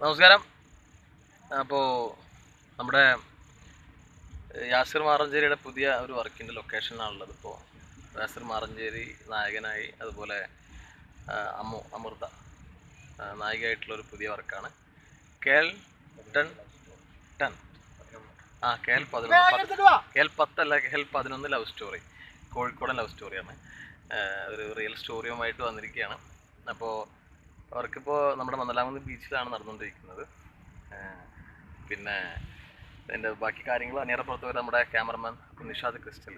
നമസ്കാരം. അപ്പോൾ നമ്മുടെ യാസിർ മാറഞ്ചേരിയുടെ പുതിയ ഒരു വർക്കിന്റെ ലൊക്കേഷനാണുള്ളത് ഇപ്പോൾ യാസിർ മാറഞ്ചേരി നായകനായി അതുപോലെ അമ്മു അമൃത നായികയായിട്ടുള്ള ഒരു പുതിയ വർക്കാണ്. കേൾ ടെൻ ടെൻ. ആ കേൾ പതിനൊന്ന് കേൾ പത്തല്ല കേൾ പതിനൊന്ന് ലവ് സ്റ്റോറി. കോഴിക്കോടൻ ലവ് സ്റ്റോറിയാണ്. ഒരു റിയൽ സ്റ്റോറിയുമായിട്ട് വന്നിരിക്കുകയാണ്. അപ്പോൾ അവർക്കിപ്പോൾ നമ്മുടെ മന്ദലാകുന്ന് ബീച്ചിലാണ് നടന്നുകൊണ്ടിരിക്കുന്നത്. പിന്നെ അതിന്റെ ബാക്കി കാര്യങ്ങൾ അനിയറ പുറത്ത് വരെ നമ്മുടെ ക്യാമറമാൻ നിഷാദ് ക്രിസ്റ്റൽ.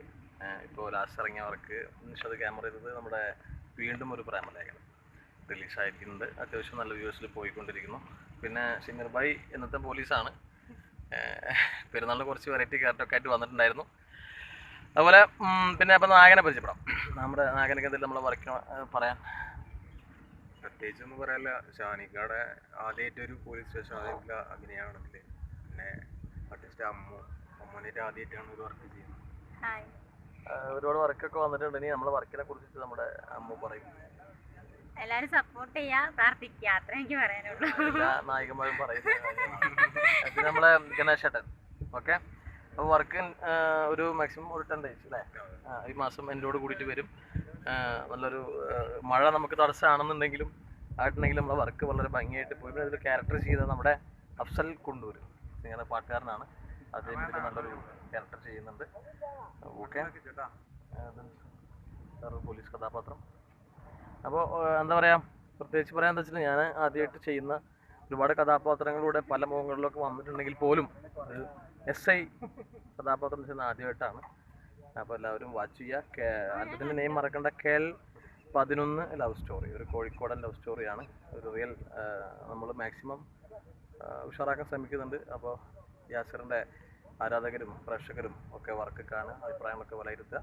ഇപ്പോൾ ലാസ്റ്റ് ഇറങ്ങിയ വർക്ക് നിഷാദ് ക്യാമറ ചെയ്തത് നമ്മുടെ വീണ്ടും ഒരു പ്രേമലേഖനം റിലീസായിരിക്കുന്നുണ്ട്. അത്യാവശ്യം നല്ല വ്യൂസിൽ പോയിക്കൊണ്ടിരിക്കുന്നു. പിന്നെ സിമിർ ഭായ് ഇന്നത്തെ പോലീസാണ്. പെരുന്നാളിന് കുറച്ച് വെറൈറ്റി ക്യാരക്ടറൊക്കെ ആയിട്ട് വന്നിട്ടുണ്ടായിരുന്നു. അതുപോലെ പിന്നെ അപ്പം നായകനെ പരിചയപ്പെടാം. നമ്മുടെ നായകനൊക്കെ എന്തെങ്കിലും നമ്മളെ വർക്ക് പറയാൻ പ്രത്യേകിച്ച് ഒന്നും പറയാനില്ല ഷാനിക്കയുടെ ആദ്യമായിട്ട് ഒരു പോലീസ് സ്റ്റേഷൻ ആദ്യമായിട്ടുള്ള അഭിനയമാണെങ്കിൽ പിന്നെ ആർട്ടിസ്റ്റ് അമ്മു അമ്മൂനായിട്ട് ആദ്യമായിട്ടാണ് ഒരു വർക്ക് ചെയ്യുന്നത്. ഒരുപാട് വർക്കൊക്കെ വന്നിട്ടുണ്ട്. ഇനി നമ്മളെ വർക്കിനെ കുറിച്ചിട്ട് നമ്മുടെ അമ്മ പറയും. എല്ലാരും സപ്പോർട്ട് ചെയ്യാ പ്രാർത്ഥിക്കുക അത്ര എനിക്ക് പറയാനുള്ളൂ. നായികന്മാരും പറയുന്നത് നമ്മളെ ഗണേശേട്ടൻ ഓക്കെ അപ്പോൾ വർക്ക് ഒരു മാക്സിമം ഒരു ടെൻ ഡേയ്സ് അല്ലേ ഈ മാസം എന്നോട് കൂടിയിട്ട് വരും. നല്ലൊരു മഴ നമുക്ക് തടസ്സമാണെന്നുണ്ടെങ്കിലും ആയിട്ടുണ്ടെങ്കിലും നമ്മുടെ വർക്ക് വളരെ ഭംഗിയായിട്ട് പോയി. അതിൽ ക്യാരക്ടർ ചെയ്ത നമ്മുടെ അഫ്സൽ കൊണ്ടുവരും നിങ്ങളുടെ പാട്ടുകാരനാണ്. അദ്ദേഹം ഇതിൽ നല്ലൊരു ക്യാരക്ടർ ചെയ്യുന്നുണ്ട്. ഓക്കെ. പോലീസ് കഥാപാത്രം. അപ്പോൾ എന്താ പറയുക പ്രത്യേകിച്ച് പറയാൻ എന്താ വെച്ചാൽ ഞാൻ ആദ്യമായിട്ട് ചെയ്യുന്ന ഒരുപാട് കഥാപാത്രങ്ങളിലൂടെ പല മുഖങ്ങളിലൊക്കെ വന്നിട്ടുണ്ടെങ്കിൽ പോലും എസ് ഐ കഥാപാത്രം ചെയ്യുന്ന ആദ്യമായിട്ടാണ് അപ്പോൾ എല്ലാവരും വാച്ച് ചെയ്യുക. ആൽബത്തിന്റെ നെയിം മറക്കേണ്ട. കേൾ പതിനൊന്ന് ലവ് സ്റ്റോറി ഒരു കോഴിക്കോടൻ ലവ് സ്റ്റോറിയാണ് ഒരു റിയൽ നമ്മൾ മാക്സിമം ഉഷാറാക്കാൻ ശ്രമിക്കുന്നുണ്ട്. അപ്പോൾ യാസറിന്റെ ആരാധകരും പ്രേക്ഷകരും ഒക്കെ വർക്ക് കാണുക അഭിപ്രായങ്ങളൊക്കെ വിലയിരുത്തുക.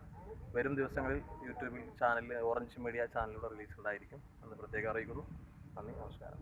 വരും ദിവസങ്ങളിൽ യൂട്യൂബിൽ ചാനലിൽ ഓറഞ്ച് മീഡിയ ചാനലിലൂടെ റിലീസ് ഉണ്ടായിരിക്കും. എന്ന് പ്രത്യേകം അറിയിക്കുന്നു. നന്ദി നമസ്കാരം.